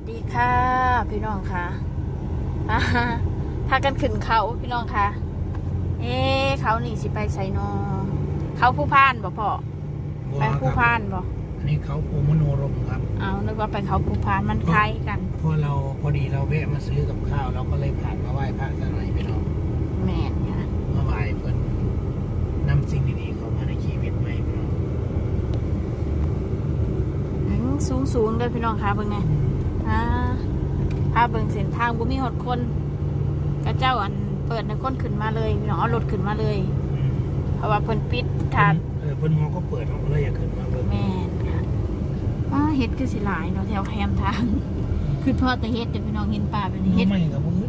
สดีค่ะพี่น้องค่ะอ่าพากันขึ้นเขาพี่น้องค่ะ เอ๊ะเขานี่สิไปไซนอเขาผู้พานบ่พ่อไปผู้พานบ่อันนี้เขาภูมโนรมครับ เอานึกว่าไปเขาผู้พานมันคล้ายกันเพราะเราพอดีเราแวะมาซื้อกับข้าวเราก็เลยผ่านมาไหว้พระสักหน่อยพี่น้องแม่นค่ะมาไหว้เพิ่นนำสิ่งดีๆเข้ามาในชีวิตใหม่พี่น้องอืมสูงสูงๆเลยพี่น้องค่ะเบิ่งไงอ่าพาเบิ่งเส้นทางบ่มีหดคนกระเจ้าอันเปิดในคนขึ้นมาเลยพี่น้อรถขึ้นมาเลย เพราะว่าเพิ่นปิดทางเออเพิ่นมองก็เปิดเราก็เลยอยากขึ้นมาเบิ่งแม่นค่ะอ้าเฮ็ดคือสิหลายเนาะแถวแคมทางคือทอดแต่เฮ็ดจะพี่น้องเห็นป่าแบบนี้เฮ็ดไม่กับมือ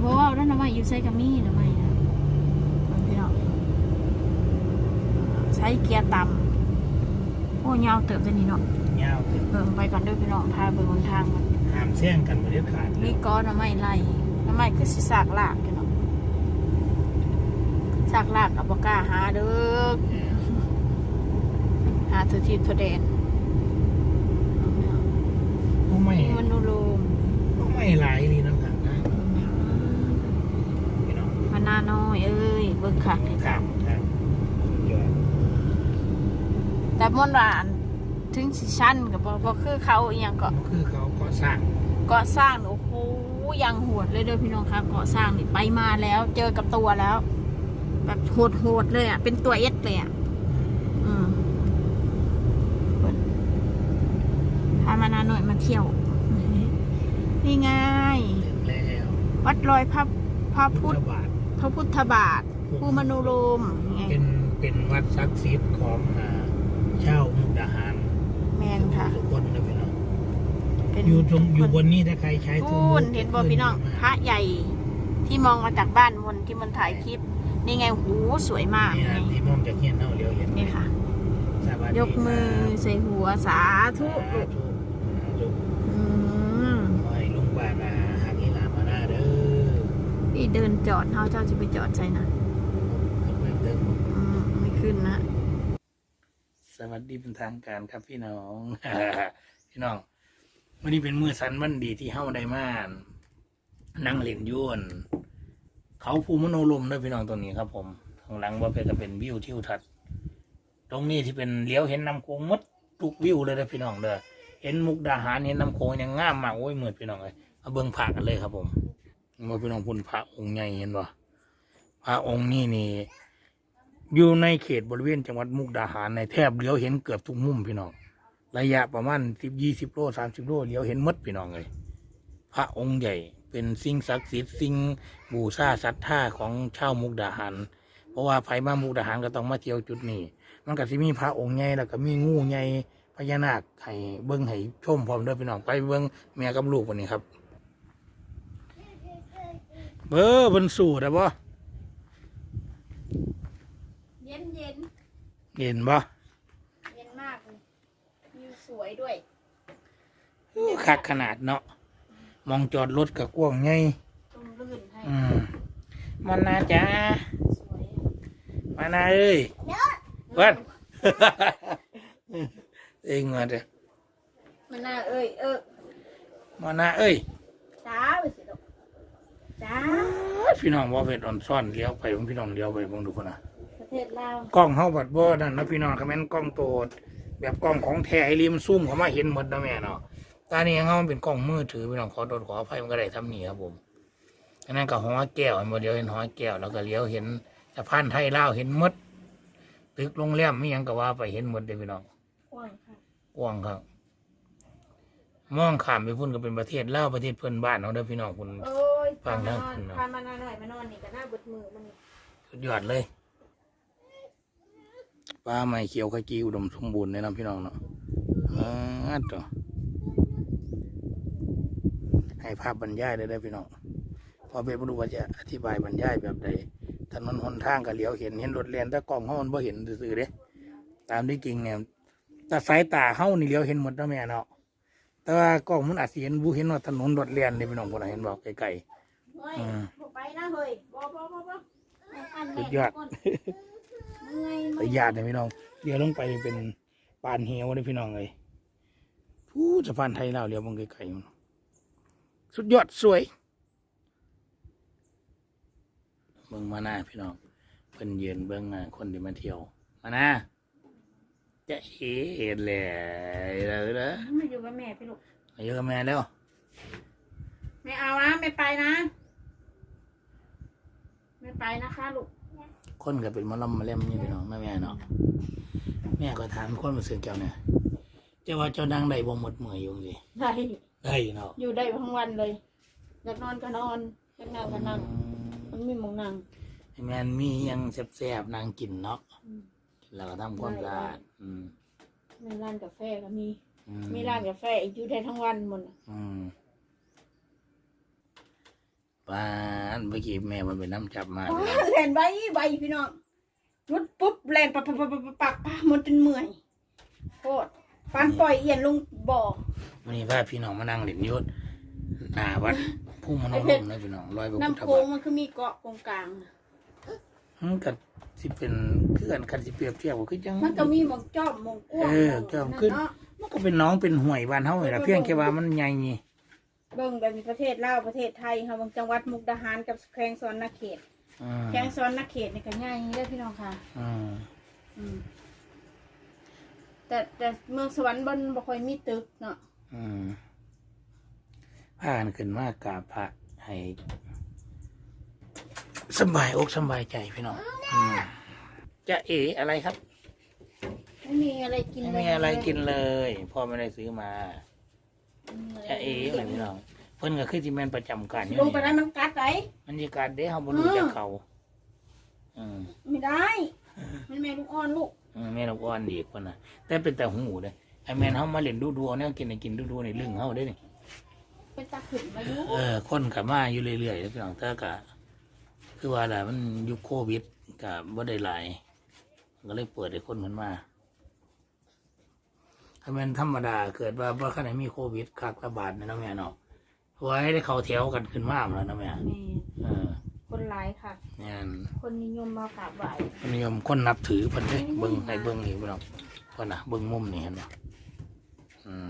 เพราะว่าด้านน้ำมันอยู่ใส่กามีหรือไม่นะเอาพี่น้องใช้เกียร์ต่ำโอ้ยาวเติบจะนี่เนาะยาวถึงเบิ่งไปก่อนเด้วยพี่น้องพาเบิ่งบนทางมัน ห้ามแซงกันบ่เด็ดขาดเลนี่ยก้อนน้ำมันไหลน้ำมันคือสิสากลากพี่น้องสากลากกับบอกล้าหาเด้อหาสุทีทแดนก็ไม่นี่มันนูโรมก็ไม่หลายนี่เนาะครับนะพี่น้องพนาน้อยเอ้ยเบิ่งคักเลยครัค่ะบครับสุดยอดแต่มวนว่าอันถึงสิชั้นกับบ่คือเขาอหย่างก็ก็คือเขาก่อ สร้างเกาะสร้างนี่โอ้โหยังโหดเลยเด้อพี่น้องครับเกาะสร้างนี่ไปมาแล้ว เจอกับตัวแล้ว แบบโหดโหดๆเลยอะเป็นตัวเอสเลยอะอืมเพิ่นพามานาหน่อยมาเที่ยวนี่ไงถึงแล้ววัดรอยพระพระพุทธบาทพระพุทธบาทภูมโนโรมไงเป็นเป็นวัดศักดิ์สิทธิ์ของอ่าเช่าวมุกดาหารแมนค่ะทุกคนนะพี่น้อง เป็นอยู่ตรงอยู่บนนี้ถ้าใครใช้พูมืนเห็นบ่พี่น้องพระใหญ่ที่มองมาจากบ้านบนที่มันถ่ายคลิป นี่ไงหูสวยมากนี่นะที่มองจากเฮียนเน่าเลี้ยวเห็นนี่ค่ะสวัสดียกมือใส่หัวสาธุสาธุลูกอืมขอให้ลุงบ้านอาหักอีหลามาหน้าเด้อนี่เดินจอดเฮาเจ้าจะไปจอดใช่นะขอบคุณเด้ออืมไม่ขึ้นนะ สวัสดีเป็นทางการครับพี่น้อง พี่น้อง วันนี้เป็นมือสันวันดีที่เฮ้าได้มานั่งเล่นยุ่นเขาภูมโนลมด้วยพี่น้องตรงนี้ครับ ผมข้างหลังว่าเป็นก็เป็นวิวทิวทัศน์ตรงนี้ที่เป็นเลี้ยวเห็นน้ำโขงมดทุกวิวเลยนะพี่น้องเด้อเห็นมุกดาหารเห็นน้ำโขงยังงามมากโอ้ยเหมือนพี่น้องเลยเอาเบิ้งผ่ากันเลยครับ ผมมาพี่น้องพุ่นพระองค์ใหญ่เห็นปะพระองค์นี่นี่อยู่ในเขตบริเวณจังหวัดมุกดาหารในแทบเลี้ยวเห็นเกือบทุกมุมพี่น้อง ระยะประมาณสิบยี่สิบโลสามสิบโลเลี้ยวเห็นหมดพี่น้องเลย พระองค์ใหญ่เป็นสิ่งศักดิ์สิทธิ์สิ่งบูชาศรัทธาของชาวมุกดาหาร เพราะว่าไผมามุกดาหารก็ต้องมาเที่ยวจุดนี้ มันก็สิมีพระองค์ใหญ่แล้วก็มีงูใหญ่พญานาคให้เบิ้งให้ชมพร้อมเด้อพี่น้องไปเบิ้งแม่กับลูกวันนี้ครับ เบอร์บนสู่ได้บ่เย็นเย็นเห็นบ่ เย็นมากเลย วิวสวยด้วยคักขนาดเนาะมองจอดรถกับกว้างไงตรงลื่นให้อืมมันนาจ้าสวยมานาเอ้ยเพื่อนเองมาเด้อมันน่าเอ้ยเออมานาเอ้ยจ้าไปสิลูกจ้าพี่น้องว่าเป็นอ่อนซ่อนเลี้ยวไปผมพี่น้องเลี้ยวไปผมดูคนนะประเทศลาวกล้องเฮาบัดบ่นั่นนะพี่น้องคอมเมนต์กล้องโตด แบบกล้องของแท้ไอ้ริมนซูมเขามาเห็นหมดนะแม่เนาะตานี่เฮามันเป็นกล้องมือถือพี่น้องขอโทษขออภัยมันก็ได้ทำนี่ครับผมอันนั้นก็หอแก้วอันบ่เดียวเห็นหอแก้วแล้วก็เลี้ยวเห็นสะพานไทยลาวเห็นหมดตึกโรงแรมมีหยังก็ว่าไปเห็นหมดเลยพี่น้องกว้างค่ะกว้างครับมองข้ามไปพุ่นก็เป็นประเทศลาวประเทศเพื่อนบ้านเราเด้อพี่น้องคุณ โอ้ยฟังพาทามางนอนคุณเนาะพามาหน่อยมานอนนี่ก็น่าเบิดมือมันนี่ สุดยอดเลย ปลาไม่เขียวขจีอุดมสมบูรณ์เลยนะพี่น้องเนาะอ่าต่อให้ภาพบรรยายได้ได้อพี่น้องเพอเบสไม่รู้ว่าจะอธิบายบรรยายแบบใดถนนหนทางก็เลี้ยวเห็นเห็นรถเลียนแต่กล้องเฮามันบ่เห็นซื่อๆเด้ตามที่จริงเนี่ยแต่สายตาเฮานี่เลี้ยวเห็นหมดแล้วแม่เนาะ แต่ว่ากล้องมันอาจสิเห็นบูเห็นว่าถนนรถเลียนนี่พี่น้องคนน่ะเห็นบอกไกลเฮ้ยอืมบ่ไปนะเฮ้ยบ่บ่บ่บ่แม่อันสุแม่ดยอด แต่ญาติเนี่ยพี่น้องเลี้ยวลงไปเป็นปานเหียวเลยพี่น้องเลยทอู้สะพานไทยลาวเลี้ยวมองไกลๆมันสุดยอดสวยเบิ่งมาหน้าพี่น้องเพิ่นยืนเบิ่งอะคนที่มาเที่ยวมาหน้าจะเห็นแหละเลยนะมาอยู่กับแม่พี่ลูกมาเยอะกับแม่แล้วไม่เอานะไม่ไปนะ ไม่ไปนะคะลูกคนก็เป็นหมะลำมาเล่มนี่พี่น้องนะแม่เนาะแม่ก็ถามคนมาซื้อแก้วเนี่ยเจ้าว่าเจ้าดังได้บ่หมดเมื่อยอยู่สิได้ได้เนาะอยู่ได้ทั้งวันเลยอยากนอนก็นอนอยากนั่งก็นั่งมันมีหมองนั่งให้แม่นมีหยังแซ่บๆนางกินเนาะอืมกินแล้วก็ทำความสะอาดอืมมีร้านกาแฟก็มีอืมีร้านกาแฟอีกอยู่ได้ทั้งวันหมดน่ะอืม บ้านเมื่อกี้แม่มันเป็นน้ำจับมาอ๋อแล่นใบใบพี่น้องรุดปุ๊บแล่นปักปักปักปักปักปักปักมันจนเมื่อยโคตรปันปล่อยเอียนลงบ่อวันนี้พาพี่น้องมานั่งเล่นอยุทธหน้าวัดพุ่งมโนรมนะพี่น้องลอยพระพุทธน้ำโค้บางทมันคือมีเกาะตรงกลางน่ะมันก็สิเป็นเคลื่อนกันสิเปรียบเทียบก็คือจังมันก็มีหมองจ้อมหมองกว้างเออจ้อมขึ้นเาะมันก็เป็นน้องเป็นห่วยบ้านเฮานี่ล่ะเพียงแค่ว่ามันใหญ่นี่ เบิ่งแบบมีประเทศลาวประเทศไทยค่ะบางจังหวัดมุกดาหารกับแขวงสอนนาเขตอืมแขวงสอนนาเขตนี่ก็ง่ายเด้อพี่น้องค่ะอืมอืมแต่แต่เมืองสวรรค์บนบ่ค่อยมีตึกเนาะอืมพากันขึ้นมากราบพระให้สบายอกสบายใจพี่น้องอืมจะเออะไรครับ ไม่มีอะไรกินไม่เลยมีอะไรกินเลยพ่อไม่ได้ซื้อมา จะเออะไรพี่น้องเพิ่นก็คือที่แม่นประจำการอยู่ลงไปได้นี่มันกัดไหนบรรยากาศเด้เฮาบ่รู้จักเขาอืม ไม่ได้ มันแม่ลูกอ่อนลูกเออแม่นกอ่อนดีกว่าน่ะ แต่เป็นแต่หูเด้ไอ้แม่นเฮามาเล่นดูๆเอาแนวกินให้กินดูๆในเรื่องเฮาเด้นี่เป็นตาขึ้นมาอยู่เออคนก็มาอยู่เรื่อยๆแล้วพี่น้องแต่ก็คือว่าล่ะมันยุคโควิดก็บ่ได้หลาย ก็เลยเปิดให้คนมันมา ถ้าแม่นธรรมดาเกิดว่าบ่คันไหนมีโควิดคักระบาดนะเนาะแม่เนาะเพราะว่าให้ได้เข้าแถวกันขึ้นมาหมดแล้วนะแม่แม่เออคนหลายค่ะเนี่ยคนนิยมมากราบไหว้คนนิยมคนนับถือเพิ่นเด้เบิ่งให้เบิ่งนี่พี่น้องเพิ่นน่ะเบิ่งมุมนี่เห็นบ่อืม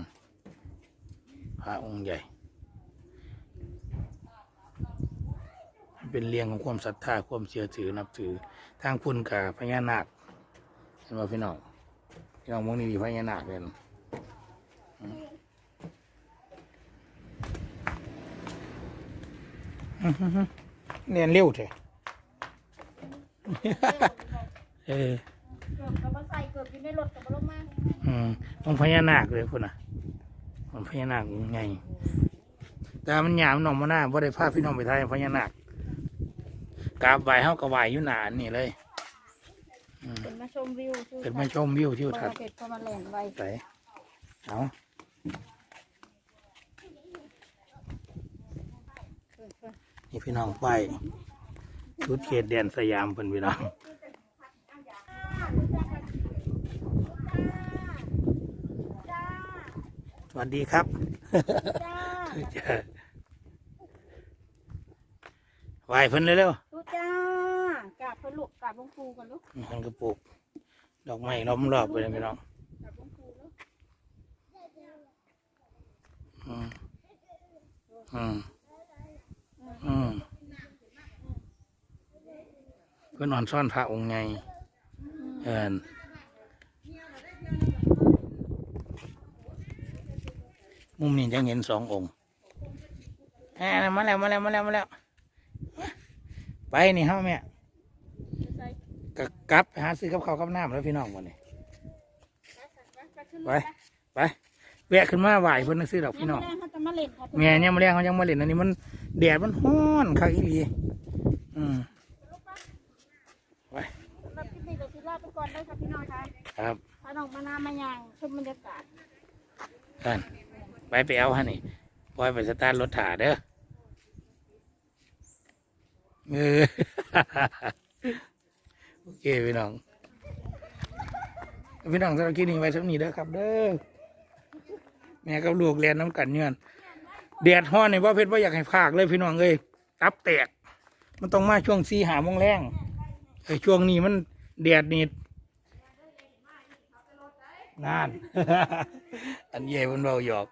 พระองค์ใหญ่ เป็นเรียงของความศรัทธาความเชื่อถือนับถือ ทางคุณกับพญานาคเห็นบ่พี่น้องพี่น้องมองนี่มีพญานาคเลยอืมอื้อหือหือ เรียนเร็วเถอะเออเกือบกับมาใส่เกือบอยู่ในรถกับมาลงมาอืมต้องพญานาคเลยพุ่นน่ะมันพญานาคไง แต่มันหยามน้องมาหน้าบ่ได้พาพี่น้องไปทายพญานาคกราบไหวเฮากระไหวอยู่หนาอันนี่เลยอืมเป็นมาชมวิวทิวเป็นมาชมวิวทิวทัทัศศน์น์เสร็จก็มาแหลนไว้ไปเอาเพิ่นเพิ่น นี่พี่น้องไปชุดเขตแดนสยามเพิ่นพี่น้องสวัสดีครับไหวเพิ่นเร็วๆลูกจ้ากราบเพิ่นลูกกราบหลวงปู่กันลูกมันก็ปลูก ดอกไม้ล้อมรอบไปเลยพี่น้องอืมอืมอืม เพื่อนนอนซ่อนพระองค์ไงเอินมุมนี้จะเห็นสององค์อ่ามาแล้วมาแล้วมาแล้วมาแล้ว ไปนี่เฮ้าแม่ใส่กกลับไปหาซื้อกับข้าวกับน้ำแล้วพี่น้องวันนี้ไปขึ้นไปไปแวะขึ้นมาไหวเพิ่นซื้อดอกพี่น้องแม่เขาจะมาเล่นค่ะแม่เนี่ยมาเลี้ยงเขายังมาเล่นอันนี้มันแดดมันฮ้อนคักอีหลีอืม สำหรับคลิปนี้เดี๋ยว สิลาไปก่อนได้ค่ะพี่น้องค่ะครับพาน้องมานามาย่างชมบรรยากาศกันไปไปเอาฮะนี่ปล่อยไปสตาร์ทรถถ่าเด้อเออโอเคพี่น้องพี่น้องสำหรับคลิปนี้ไว้สักนี้เด้อครับ เด้อแม่กับลูกเรียนน้ำกันเงื่อนแดดฮ้อนนี่ว่าเพชรว่าอยากให้ภาคเลยพี่น้องเอ้ยตับแตก มันต้องมาช่วงสี่หาโมงแรงไอ้ช่วงนี้มันแดดนี่ นั่นอันใหญ่บนเบาหยอก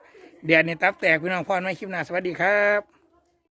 เดี๋ยวนี้ตับแตกพี่น้องพรไม่คลิปหน้าสวัสดีครับ